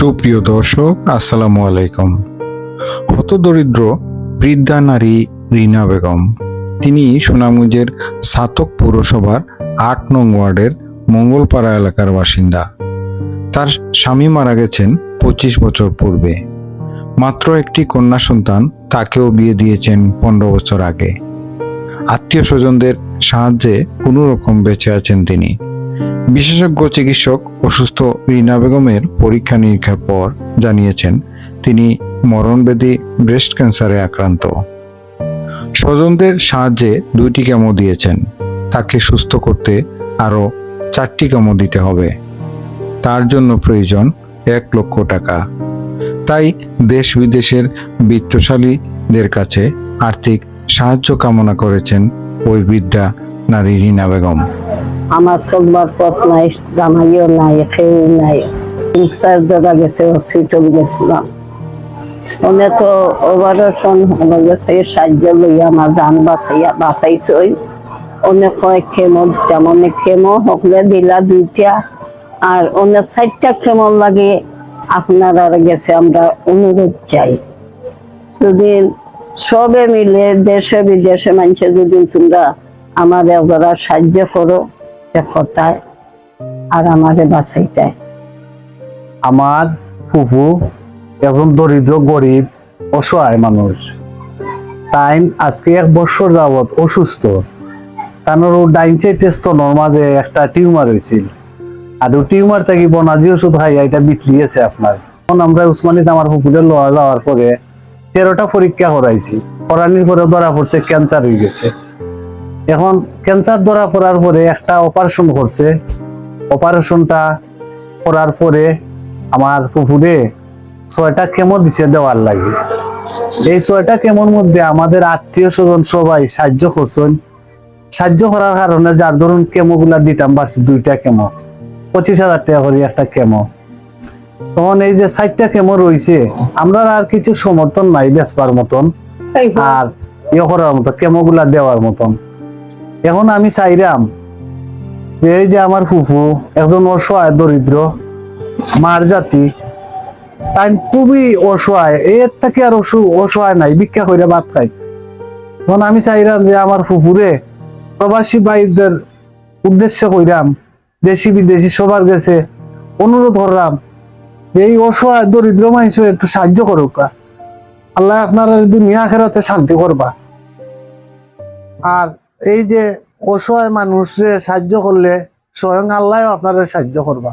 সুপ্রিয় দর্শক, আসসালামু আলাইকুম। হতদরিদ্র, বৃদ্ধা নারী রিনা বেগম, তিনি সুনামগঞ্জের সাতক পৌরসভার আট নং ওয়ার্ডের মঙ্গলপাড়া এলাকার বাসিন্দা। তার স্বামী মারা গেছেন পঁচিশ বছর পূর্বে। মাত্র একটি কন্যা সন্তান তাকেও বিয়ে দিয়েছেন পনেরো বছর আগে। আত্মীয় স্বজনদের সাহায্যে কোনো রকম বেঁচে আছেন তিনি। বিশেষজ্ঞ চিকিৎসক অসুস্থ রিনা বেগমের পরীক্ষা নিরীক্ষার পর জানিয়েছেন, তিনি মরণবেদী ব্রেস্ট ক্যান্সারে আক্রান্ত। স্বজনদের সাহায্যে দুইটি কেমো দিয়েছেন। তাকে সুস্থ করতে আরও চারটি কেমো দিতে হবে। তার জন্য প্রয়োজন এক লক্ষ টাকা। তাই দেশ বিদেশের বিত্তশালীদের কাছে আর্থিক সাহায্য কামনা করেছেন ওই বৃদ্ধা নারী রিনা বেগম। আমার চলবার পথ নাই, জামাইও নাই, কেউ নাই। চার দাদা গেছে হসপিটাল গেছিলাম ওনে তো অপারেশন সাহায্য লইয়া আমার যান বাঁচাইয়া বাঁচাইছই। অনেক কয়, খেমো তেমন খেমো হকলে দিলা দুইটা। আর অনেক চারটা খেমো লাগে আপনার গেছে, আমরা অনুরোধ চাই। যদি সবে মিলে দেশে বিদেশে মানুষে যদি তোমরা আমার এবার সাহায্য করো কথায় আর আমারে আমার ফুফু দরিদ্র, গরিব, অসহায় মানুষ। তাই আজকে এক বছর অসুস্থ। স্তনের মাঝে একটা টিউমার হয়েছিল আর ও টিউমার থেকে বনাজি ওষুধ খাই এটা বিটলিয়েছে আপনার। এখন আমরা উসমানিত আমার যাওয়ার পরে তেরোটা পরীক্ষা করাইছি। করানির পরে ধরা পড়ছে ক্যান্সার হয়ে গেছে। এখন ক্যান্সার ধরা পড়ার পরে একটা অপারেশন করছে। অপারেশনটা করার পরে আমার ফুফুরে ছয়টা কেমো দিছে দেওয়ার লাগে। এই ছয়টা কেমোর মধ্যে আমাদের আত্মীয় স্বজন সবাই সাহায্য করছেন। সাহায্য করার কারণে যার ধরুন কেমো গুলা দিতাম পারছি দুইটা কেমো পঁচিশ হাজার টাকা করে একটা কেমো তখন এই যে ষাটটা কেমো রয়েছে আমরা আর কিছু সমর্থন নাই বেসবার মতন। আর ইয়ে করার মতো কেমো গুলা দেওয়ার মতন। এখন আমি চাইরাম যে এই যে আমার ফুফু একজন অসহায়, দরিদ্র, মার জাতি, তাই খুবই অসহায়। এর থেকে আর অসু- অসহায় নাই, ভিক্ষা করে ভাত খাই। তখন আমি চাইলাম যে আমার ফুফুরে প্রবাসী ভাইদের উদ্দেশ্য কইরাম, দেশি বিদেশি সবার গেছে অনুরোধ করলাম যে এই অসহায়, দরিদ্র মানুষ একটু সাহায্য করুক। আল্লাহ আপনার দুনিয়া আখেরাতে শান্তি করবা। আর এই যে অসহায় মানুষের সাহায্য করলে স্বয়ং আল্লাহ আপনারা সাহায্য করবা।